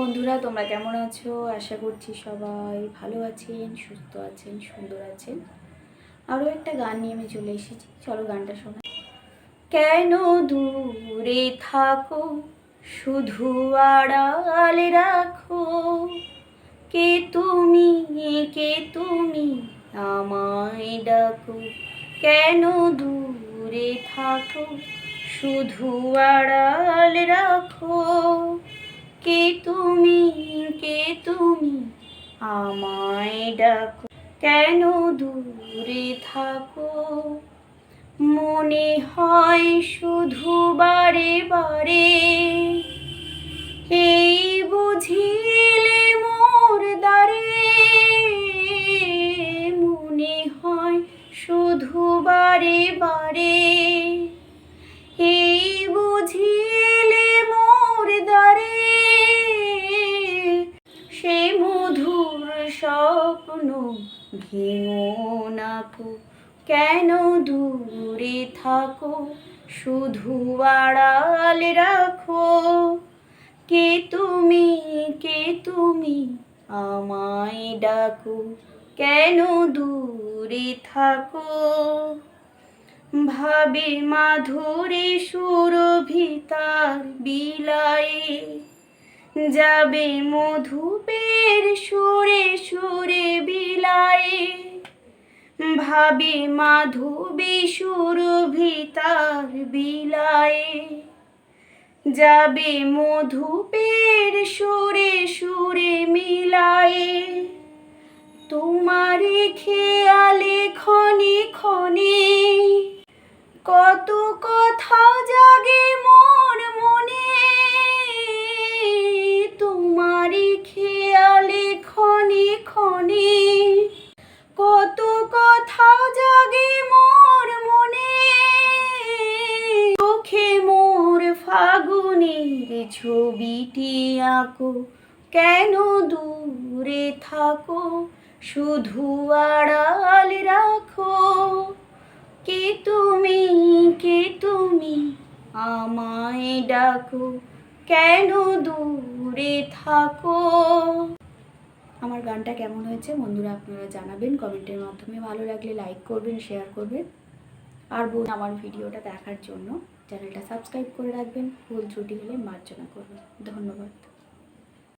বন্ধুরা, তোমরা কেমন আছো? আশা করছি সবাই ভালো আছেন, সুস্থ আছেন, সুন্দর আছেন। আরও একটা গান নিয়ে আমি চলে এসেছি। চলো গানটা শোনা। কেন দূরে থাকো? শুধু আড়ালে রাখো। কে তুমি? কে তুমি? আমায় ডাকো। কেন দূরে থাকো? শুধু আড়াল রাখো। কে তুমি? কে তুমি? আমায় ডাকো। কেন দূরে থাকো? মনে হয় শুধু বারে বারে। এই বুঝিলে মোর দারে মনে হয় শুধু বারে বারে। এই মধুর স্বপ্ন ভেঙো নাকো কেন দূরে থাকো? শুধু আড়াল রাখো। কে তুমি? কে তুমি? আমায় ডাকো। কেন দূরে থাকো? ভাবে মাধুরী সুরভিতার বিলায়ে যাবে মধুপের সুরে সুরে বিলায়ে ভাবে মাধবী সুরভিতার বিলায়ে যাবে মধুপের সুরে সুরে মিলায়ে তোমার খেয়ালে খনি খনি কত কথা জাগে মনে ফাগুনের ছবিটি আঁকো। কেন দূরে থাকো? শুধু আড়াল রাখো। কে তুমি? কে তুমি? আমায় ডাকো। কেন দূরে থাকো? আমার গানটা কেমন হয়েছে বন্ধুরা আপনারা জানাবেন কমেন্টের মাধ্যমে। ভালো লাগলে লাইক করবেন শেয়ার করবেন। আর বোন আমার ভিডিওটা দেখার জন্য। চ্যানেলটা সাবস্ক্রাইব করে রাখবেন ভুল ত্রুটি হলে মার্জনা করবেন। ধন্যবাদ।